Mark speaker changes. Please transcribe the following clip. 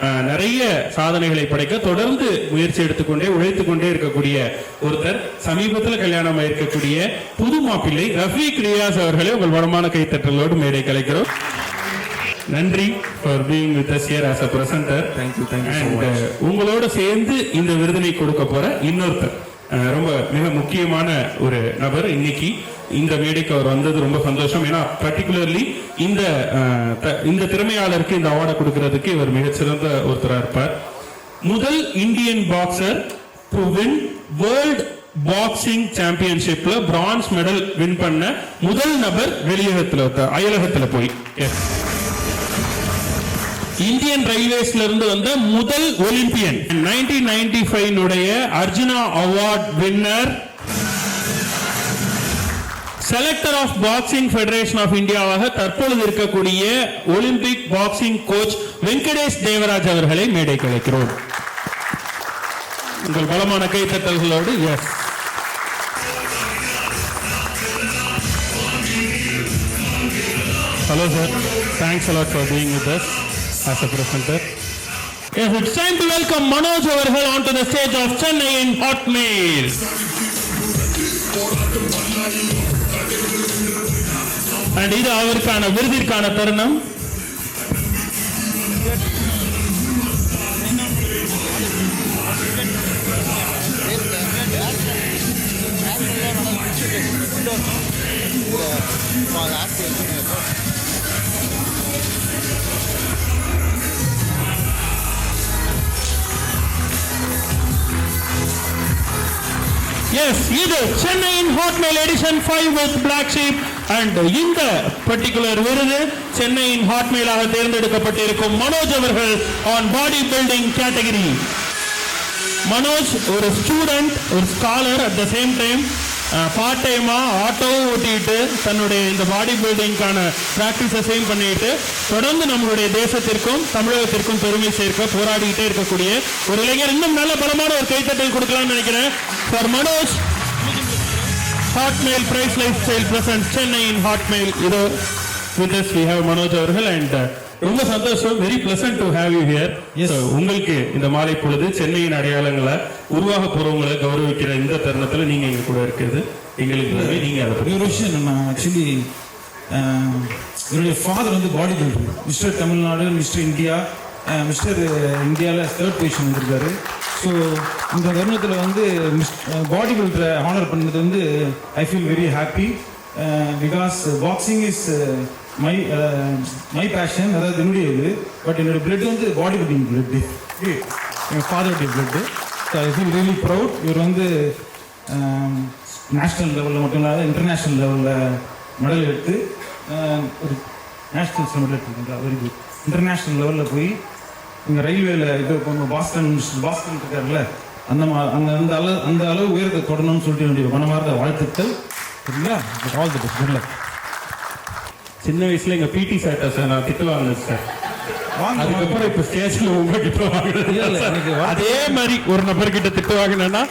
Speaker 1: நிறைய சாதனைகளை படைக்க தொடர்ந்து முயற்சி எடுத்துக்கொண்டே உழைத்துக் கொண்டே இருக்கக்கூடிய ஒருத்தர் சமீபத்தில் கல்யாணம் இருக்கக்கூடிய புது மாப்பிள்ளை ரஃபீக் ரியாஸ் அவர்களே உங்கள் வளமான கைத்தட்டலோடு மேடை கலைக்கிறோம். நன்றி for being with us here as a presenter
Speaker 2: much.
Speaker 1: uh, உங்களோட சேர்ந்து இந்த விருதினை கொடுக்க போற இன்னொருத்தர். ரொம்ப மிக முக்கியமான ஒரு நபர் இன்னைக்கு. இந்த மேடைக்கு அவர் வந்தது ரொம்ப சந்தோஷம். ஏன்னா பர்டிகுலர்லி இந்த இந்த திறமையாளருக்கு இந்த அவார்டை கொடுக்கறதுக்கு இவர் மிகச்சிறந்த ஒருத்தராக இருப்பார். முதல் Indian boxer to win world boxing சாம்பியன்ஷிப்ல bronze medal win பண்ண முதல் நபர் வெளியகத்தில் அயலகத்தில் போய். எஸ் இந்தியன் ரயில்வேஸ்ல இருந்து வந்த முதல் Olympian 1995 ninety five Arjuna award winner selector of boxing federation of இந்தியாவாக தற்பொழுது இருக்கக்கூடிய Olympic boxing coach Venkatesh Devaraj அவர்களை மேடை கிடைக்கிறோம் உங்கள் பலமான கைத்தட்டல்களோடு yes Hello, sir. Thanks a lot for being with us as a presenter. Yes, it's time to welcome Manoj Avarhal onto the stage of Chennai in Hotmail. And இது அவருக்கான விருதிற்கான தருணம். Yes இது சென்னையின் Hotmail edition five with black sheep and இந்த particular விருது சென்னையின் ஹாட்மெயிலாக தேர்ந்தெடுக்கப்பட்டிருக்கும் மனோஜ் அவர்கள் on body building category Manoj ஒரு ஸ்டூடெண்ட் ஒரு scholar at the same time part டைமா ஆட்டோவும் ஓட்டிட்டு தன்னுடைய இந்த பாடி பில்டிங்கான ப்ராக்டிஸஸையும் பண்ணிட்டு தொடர்ந்து நம்மளுடைய தேசத்திற்கும் தமிழகத்திற்கும் பெருமை சேர்க்க போராடிக்கிட்டே இருக்கக்கூடிய ஒரு இளைஞர் இன்னும் நல்ல பலமான ஒரு கைத்தட்டல் கொடுக்கலாம்னு நினைக்கிறேன். For Manoj Hotmail prize lifestyle present Chennai in Hotmail இதோ வித் வி மனோஜ் அவர்கள் அண்ட் ரொம்ப சந்தோஷம். Very pleasant to have you here. உங்களுக்கு இந்த மாலை பொழுது சென்னையின் அடையாளங்களை உருவாக போறவங்களை கௌரவிக்கிற இந்த தருணத்துல நீங்க எங்க கூட இருக்கிறது. எங்களுக்கு. நீங்க அதை
Speaker 2: ஒரு விஷயம் என்னன்னா ஆக்சுவலி என்னுடைய ஃபாதர் வந்து body builder mister Tamil Nadu mister India mister இந்தியாவில் தேர்ட் பொசிஷன் வந்திருக்காரு. ஸோ இந்த தருணத்தில் வந்து பாடி பில்டரை ஹானர் பண்ணது வந்து I feel very happy because boxing is my my passion அதாவது என்னுடைய இது பட் என்னுடைய பிளட் வந்து பாடி பில்டிங் பிளட்டு என் ஃபாதருடைய blood so I feel really proud இவர் வந்து நேஷ்னல் லெவலில் மட்டும் இல்லாத இன்டர்நேஷ்னல் லெவலில் மெடல் எடுத்து ஆஹ், ஒரு நேஷ்னல்ஸில் மெடல் எடுத்துருக்கீங்களா வெரி குட் இன்டர்நேஷ்னல் லெவலில் போய் இங்கே ரயில்வேல இது இப்போ பாஸ்டன் பாஸ்டன் இருக்காருல்ல அந்த மா அந்த அந்த அளவு அந்த அளவு உயரத்தை தொடரணும்னு சொல்லிட்டு என்னுடைய மனமார்ந்த வாழ்த்துக்கள். சரிங்களா? ஆல் தி பெஸ்ட் குட்
Speaker 1: சின்ன வயசுல எங்க பிடி சார்ட்ட சார் நான் திட்டு சார் அதுக்கப்புறம் இப்ப ஸ்டேஜ்ல உங்க கிட்ட
Speaker 2: இல்ல, இல்ல, எனக்கு
Speaker 1: வாங்கினேன்
Speaker 2: வா-
Speaker 1: அதே மாதிரி ஒரு நபர் கிட்ட திட்டு வாங்கினேன்னா